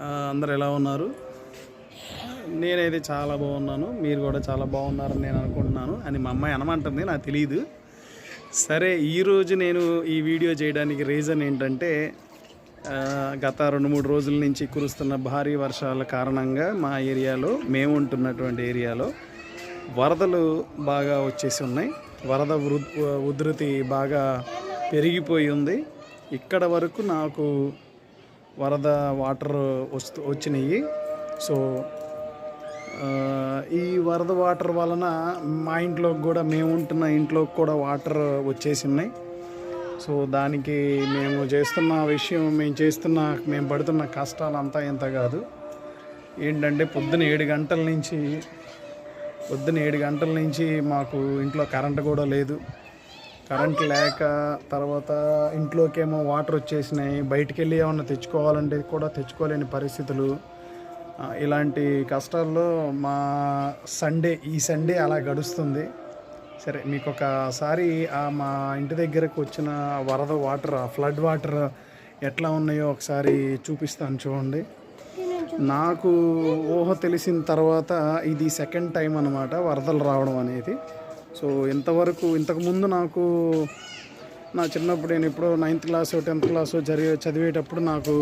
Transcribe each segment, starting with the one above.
అందరు ఎలా ఉన్నారు? నేనైతే చాలా బాగున్నాను. మీరు కూడా చాలా బాగున్నారని నేను అనుకుంటున్నాను. అని మా అమ్మాయి అనమంటుంది నాకు తెలియదు సరే ఈరోజు నేను ఈ వీడియో చేయడానికి రీజన్ ఏంటంటే గత రెండు మూడు రోజుల నుంచి కురుస్తున్న భారీ వర్షాల కారణంగా మా ఏరియాలో మేము ఉంటున్నటువంటి ఏరియాలో వరదలు బాగా వచ్చేసి ఉన్నాయి. వరద వృ- ఉధృతి బాగా పెరిగిపోయి ఉంది. ఇక్కడ వరకు నాకు వరద వాటర్ వస్తు వచ్చినాయి. సో ఈ వరద వాటర్ వలన మా ఇంట్లోకి కూడా మేము ఉంటున్న ఇంట్లోకి కూడా వాటర్ వచ్చేసి ఉన్నాయి సో దానికి మేము చేస్తున్న విషయం మేము చేస్తున్న మేము పడుతున్న కష్టాలు అంతా ఇంత కాదు. ఏంటంటే పొద్దున ఏడు గంటల నుంచి పొద్దున ఏడు గంటల నుంచి మాకు ఇంట్లో కరెంట్ కూడా లేదు. కరెంట్ లేక తర్వాత ఇంట్లోకేమో వాటర్ వచ్చేసినాయి బయటికి వెళ్ళి ఏమన్నా తెచ్చుకోవాలంటే కూడా తెచ్చుకోలేని పరిస్థితులు. ఇలాంటి కష్టాల్లో మా సండే ఈ సండే అలా గడుస్తుంది. సరే మీకు ఒకసారి మా ఇంటి దగ్గరకు వచ్చిన వరద వాటర్ ఆ ఫ్లడ్ వాటర్ ఎట్లా ఉన్నాయో ఒకసారి చూపిస్తాను చూడండి. నాకు ఊహ తెలిసిన తర్వాత ఇది సెకండ్ టైం అనమాట వరదలు రావడం అనేది. సో ఇంతవరకు ఇంతకుముందు నాకు నా చిన్నప్పుడు నేను ఎప్పుడో నైన్త్ క్లాస్ టెన్త్ క్లాస్ జరిగే చదివేటప్పుడు నాకు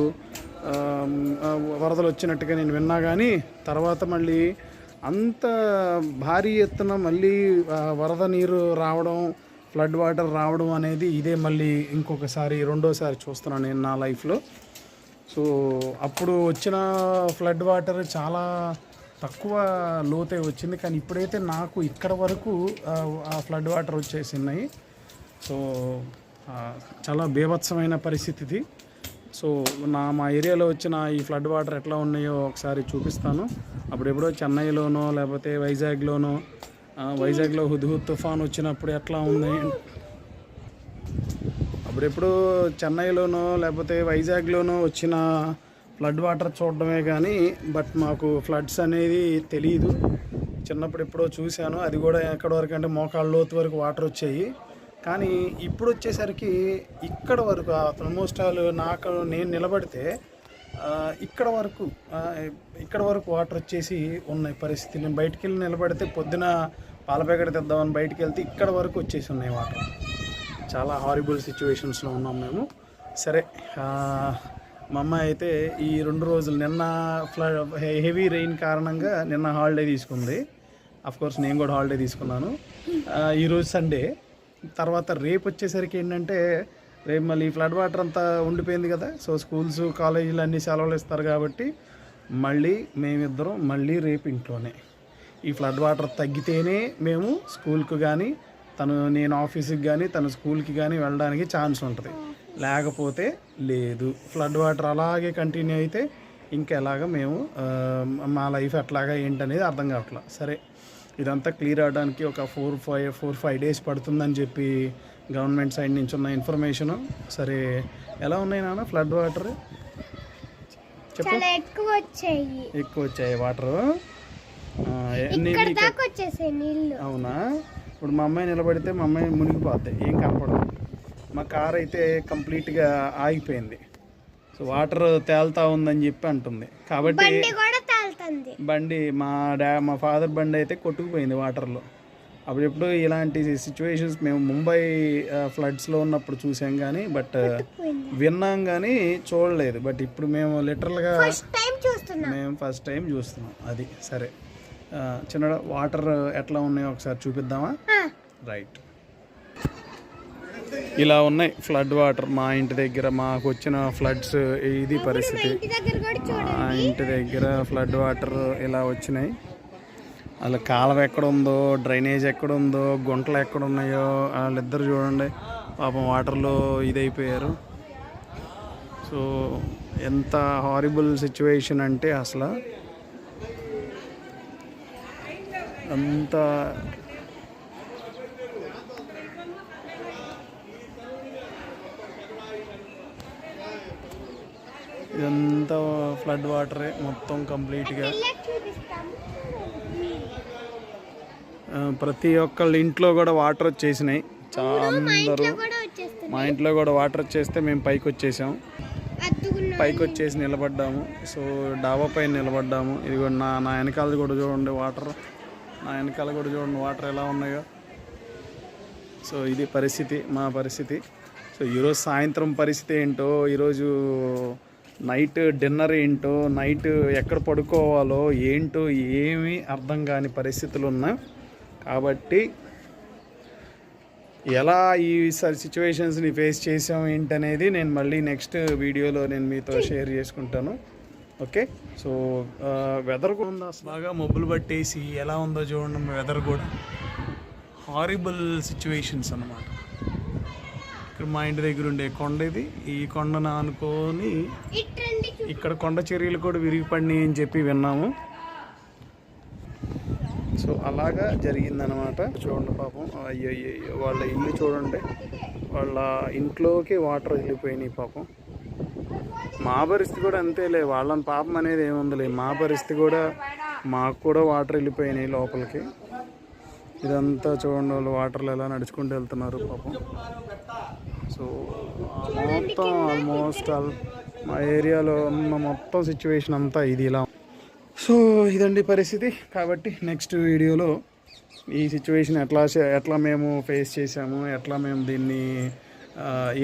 వరదలు వచ్చినట్టుగా నేను విన్నా కానీ తర్వాత మళ్ళీ అంత భారీ ఎత్తున మళ్ళీ వరద నీరు రావడం ఫ్లడ్ వాటర్ రావడం అనేది ఇదే మళ్ళీ ఇంకొకసారి రెండోసారి చూస్తున్నాను నేను నా లైఫ్లో సో అప్పుడు వచ్చిన ఫ్లడ్ వాటర్ చాలా తక్కువ లోతే వచ్చింది. కానీ ఇప్పుడైతే నాకు ఇక్కడ వరకు ఆ, ఫ్లడ్ వాటర్ వచ్చేసినాయి సో చాలా బీభత్సమైన పరిస్థితి ఇది సో నా మా ఏరియాలో వచ్చిన ఈ ఫ్లడ్ వాటర్ ఎట్లా ఉన్నాయో ఒకసారి చూపిస్తాను. అప్పుడెప్పుడో చెన్నైలోనో లేకపోతే వైజాగ్లోనో వైజాగ్లో హుద్హుద్ తుఫాన్ వచ్చినప్పుడు ఎట్లా ఉంది? అప్పుడెప్పుడు చెన్నైలోనో లేకపోతే వైజాగ్లోనో వచ్చిన ఫ్లడ్ వాటర్ చూడడమే కానీ బట్ మాకు ఫ్లడ్స్ అనేది తెలియదు చిన్నప్పుడు ఎప్పుడో చూశాను. అది కూడా ఎక్కడి వరకు అంటే మోకాళ్ళ లోతు వరకు వాటర్ వచ్చాయి. కానీ ఇప్పుడు వచ్చేసరికి ఇక్కడ వరకు ఆల్మోస్ట్ ఆల్ నాకు నేను నిలబడితే ఇక్కడ వరకు ఇక్కడ వరకు వాటర్ వచ్చేసి ఉన్నాయి పరిస్థితి నేను బయటికి వెళ్ళి నిలబడితే పొద్దున పాలపేకడ తెద్దామని బయటికి వెళ్తే ఇక్కడ వరకు వచ్చేసి ఉన్నాయి వాటర్ చాలా హారిబుల్ సిచ్యువేషన్స్లో ఉన్నాం మేము. సరే మా అమ్మాయి అయితే ఈ రెండు రోజులు నిన్న ఫ్ల హెవీ రెయిన్ కారణంగా నిన్న హాలిడే తీసుకుంది. అఫ్ కోర్స్ నేను కూడా హాలిడే తీసుకున్నాను. ఈరోజు సండే తర్వాత రేపు వచ్చేసరికి ఏంటంటే రేపు మళ్ళీ ఫ్లడ్ వాటర్ అంతా ఉండిపోయింది కదా. సో స్కూల్స్ కాలేజీలు అన్నీ సెలవులు ఇస్తారు కాబట్టి మళ్ళీ మేమిద్దరం మళ్ళీ రేపు ఇంట్లోనే. ఈ ఫ్లడ్ వాటర్ తగ్గితేనే మేము స్కూల్కి కానీ తను నేను ఆఫీస్కి కానీ తను స్కూల్కి కానీ వెళ్ళడానికి ఛాన్స్ ఉంటుంది. లేకపోతే లేదు. ఫ్లడ్ వాటర్ అలాగే కంటిన్యూ అయితే ఇంకెలాగ మేము మా లైఫ్ ఎట్లాగా ఏంటనేది అర్థం కావట్లా. సరే ఇదంతా క్లియర్ అవడానికి ఒక four five four five days పడుతుందని చెప్పి గవర్నమెంట్ సైడ్ నుంచి ఉన్న ఇన్ఫర్మేషను సరే ఎలా ఉన్నాయి నాన్న ఫ్లడ్ వాటర్ ఎక్కువ వచ్చాయి. ఎక్కువ వచ్చాయి వాటర్ అవునా? ఇప్పుడు మా అమ్మాయి నిలబడితే మా అమ్మాయి మునిగిపోతాయి ఏం కనపడదు. మా కార్ అయితే కంప్లీట్గా ఆగిపోయింది. సో వాటర్ తేలుతా ఉందని చెప్పి అంటుంది. కాబట్టి బండి మా డా మా ఫాదర్ బండి అయితే కొట్టుకుపోయింది వాటర్లో. అప్పుడు ఎప్పుడు ఇలాంటి సిచ్యువేషన్స్ మేము ముంబై ఫ్లడ్స్లో ఉన్నప్పుడు చూసాం కానీ బట్ విన్నాం కానీ చూడలేదు. బట్ ఇప్పుడు మేము లిటరల్గా మేము ఫస్ట్ టైం చూస్తున్నాం. అది సరే. చిన్న వాటర్ ఎట్లా ఉన్నాయో ఒకసారి చూపిద్దామా? రైట్. ఇలా ఉన్నాయి. ఫ్లడ్ వాటర్ మా ఇంటి దగ్గర మాకు వచ్చిన ఫ్లడ్స్ ఇది పరిస్థితి మా ఇంటి దగ్గర ఫ్లడ్ వాటర్ ఇలా వచ్చినాయి. అలా కాలువ ఎక్కడ ఉందో డ్రైనేజ్ ఎక్కడ ఉందో గుంటలు ఎక్కడ ఉన్నాయో వాళ్ళిద్దరు చూడండి. పాపం వాటర్లో ఇదైపోయారు. సో ఎంత హారిబుల్ సిచ్యువేషన్ అంటే అసలు అంత ఇదంతా ఫ్లడ్ వాటరే మొత్తం కంప్లీట్గా ప్రతి ఒక్కళ్ళ ఇంట్లో కూడా వాటర్ వచ్చేసినాయి. చాలా అందరూ మా ఇంట్లో కూడా వాటర్ వచ్చేస్తే మేము పైకి వచ్చేసాం. పైకి వచ్చేసి నిలబడ్డాము. సో డాబా పైన నిలబడ్డాము. ఇది కూడా నా నా వెనకాల కూడా చూడండి వాటర్ నా వెనకాల కూడా చూడండి వాటర్ ఎలా ఉన్నాయో. సో ఇది పరిస్థితి మా పరిస్థితి. సో ఈరోజు సాయంత్రం పరిస్థితి ఏంటో ఈరోజు నైట్ డిన్నర్ ఏంటో నైట్ ఎక్కడ పడుకోవాలో ఏంటో ఏమీ అర్థం కాని పరిస్థితులు ఉన్నాయి. కాబట్టి ఎలా ఈ సిచ్యువేషన్స్ని ఫేస్ చేసాం ఏంటనేది నేను మళ్ళీ నెక్స్ట్ వీడియోలో నేను మీతో షేర్ చేసుకుంటాను. ఓకే? సో వెదర్ కూడా ఉందా బాగా మబ్బులు పట్టేసి ఎలా ఉందో చూడండి వెదర్ కూడా. హారిబుల్ సిచ్యువేషన్స్ అన్నమాట. ఇక్కడ మా ఇంటి దగ్గర ఉండే కొండ ఇది. ఈ కొండను అనుకొని ఇక్కడ కొండ చర్యలు కూడా విరిగిపడినాయి అని చెప్పి విన్నాము. సో అలాగా జరిగిందనమాట చూడండి పాపం. అయ్యో వాళ్ళ ఇల్లు చూడండి. వాళ్ళ ఇంట్లోకి వాటర్ వెళ్ళిపోయినాయి పాపం. మా పరిస్థితి కూడా అంతేలే. వాళ్ళని పాపం అనేది ఏముందిలే. మా పరిస్థితి కూడా మాకు కూడా వాటర్ వెళ్ళిపోయినాయి లోపలికి. ఇదంతా చూడండి వాళ్ళు వాటర్లు ఎలా నడుచుకుంటూ వెళ్తున్నారు పాపం. సో మొత్తం ఆల్మోస్ట్ ఆల్ మా ఏరియాలో ఉన్న మొత్తం సిచ్యువేషన్ అంతా ఇది ఇలా. సో ఇదండి పరిస్థితి. కాబట్టి నెక్స్ట్ వీడియోలో ఈ సిచ్యువేషన్ ఎట్లా ఎట్లా మేము ఫేస్ చేసాము ఎట్లా మేము దీన్ని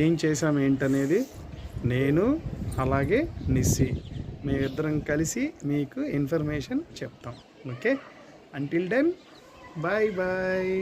ఏం చేసాము ఏంటనేది నేను అలాగే నిస్సి. మేమిద్దరం కలిసి మీకు ఇన్ఫర్మేషన్ చెప్తాం. Okay? Until then bye bye